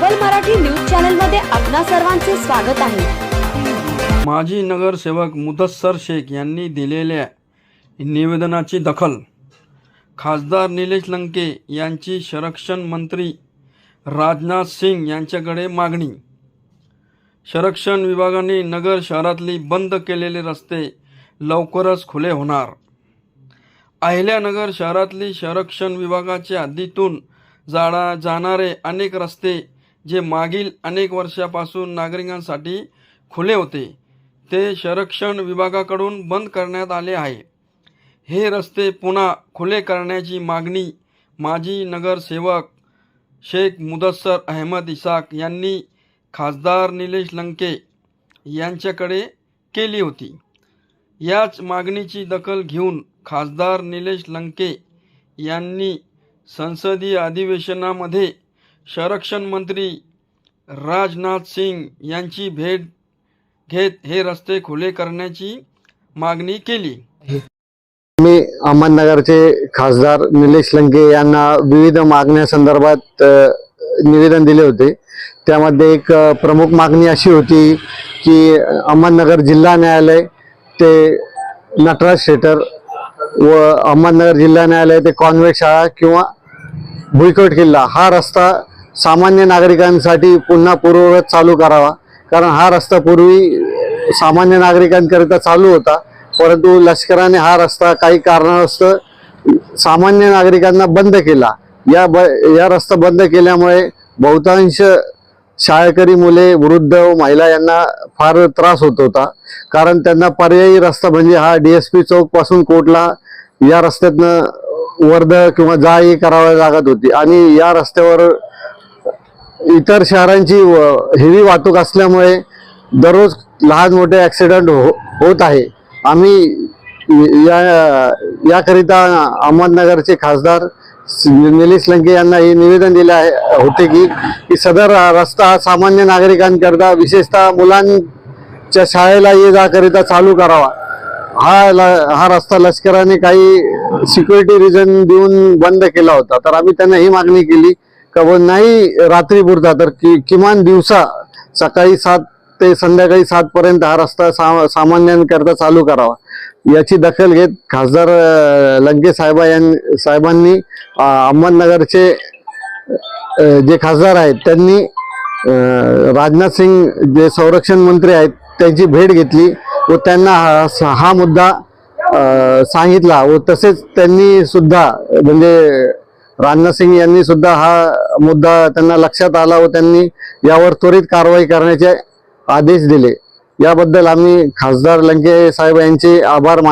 सबल मराठी न्यूज चॅनलमध्ये आपणा सर्वांचे स्वागत आहे. माजी नगरसेवक मुदस्सर शेख यांनी दिलेल्या निवेदनाची दखल. खासदार निलेश लंके यांची संरक्षण मंत्री राजनाथ सिंग यांच्याकडे मागणी. संरक्षण विभागाने नगर शहरातली बंद केलेले रस्ते लवकरच खुले होणार. अहिल्यानगर शहरातली संरक्षण विभागाच्या हद्दीतून जाडा जाणारे अनेक रस्ते जे मागील अनेक वर्षापासून नागरिकांसाठी खुले होते ते संरक्षण विभागाकडून बंद करण्यात आले आहे. हे रस्ते पुन्हा खुले करण्याची मागणी माजी नगरसेवक शेख मुदस्सर अहमद इसाक यांनी खासदार निलेश लंके यांच्याकडे केली होती. याच मागणीची दखल घेऊन खासदार निलेश लंके यांनी संसदीय अधिवेशनामध्ये संरक्षण मंत्री राजनाथ सिंग यांची भेट घेत हे रस्ते खुले करण्याची मागणी केली. मी अहमदनगरचे खासदार निलेश लंके यांना विविध मागण्यासंदर्भात संदर्भात निवेदन दिले होते. त्यामध्ये एक प्रमुख मागणी अशी होती की अहमदनगर जिल्हा न्यायालय ते नटराज थिएटर व अहमदनगर जिल्हा न्यायालय ते कॉन्व्हेट शाळा किंवा भुईकोट किल्ला हा रस्ता सामान्य नागरिकांसाठी पुन्हा पूर्ववत चालू करावा. कारण हा रस्ता पूर्वी सामान्य नागरिकांकरिता चालू होता. परंतु लष्कराने हा रस्ता काही कारणास्तव सामान्य नागरिकांना बंद केला. या ब या रस्ता बंद केल्यामुळे बहुतांश शाळकरी मुले वृद्ध व महिला यांना फार त्रास होत होता. कारण त्यांना पर्यायी रस्ता म्हणजे हा डी एस पी चौकपासून कोटला या रस्त्यातनं वर्ध किंवा जा ये करावं लागत होती. आणि या रस्त्यावर इतर शहरांची हेवी वाहतूक असल्यामुळे दररोज लहान मोठे ॲक्सिडंट हो होत आहे. आम्ही या याकरिता अहमदनगरचे खासदार निलेश लंके यांना हे निवेदन दिले आहे होते की की सदर रस्ता हा सामान्य नागरिकांकरता विशेषतः मुलांच्या शाळेला ये जाकरिता चालू करावा. हा ल- हा रस्ता लष्कराने काही सिक्युरिटी रिझन देऊन बंद केला होता. तर आम्ही त्यांना ही मागणी केली का व नाही रात्री पुरता तर कि किमान दिवसा सकाळी सात ते संध्याकाळी सात पर्यंत हा रस्ता सा सामान्यांकरता चालू करावा. याची दखल घेत खासदार लंके साहेबा यां साहेबांनी अहमदनगरचे जे खासदार आहेत त्यांनी राजनाथ सिंग जे संरक्षण मंत्री आहेत त्यांची भेट घेतली व त्यांना हा हा मुद्दा सांगितला व तसेच त्यांनी सुद्धा म्हणजे राजनाथ सिंग यांनी सुद्धा हा मुद्दा त्यांना लक्षात आला व त्यांनी यावर त्वरित कारवाई करण्याचे आदेश दिले. याबद्दल आम्ही खासदार लंके साहेब यांचे आभार मान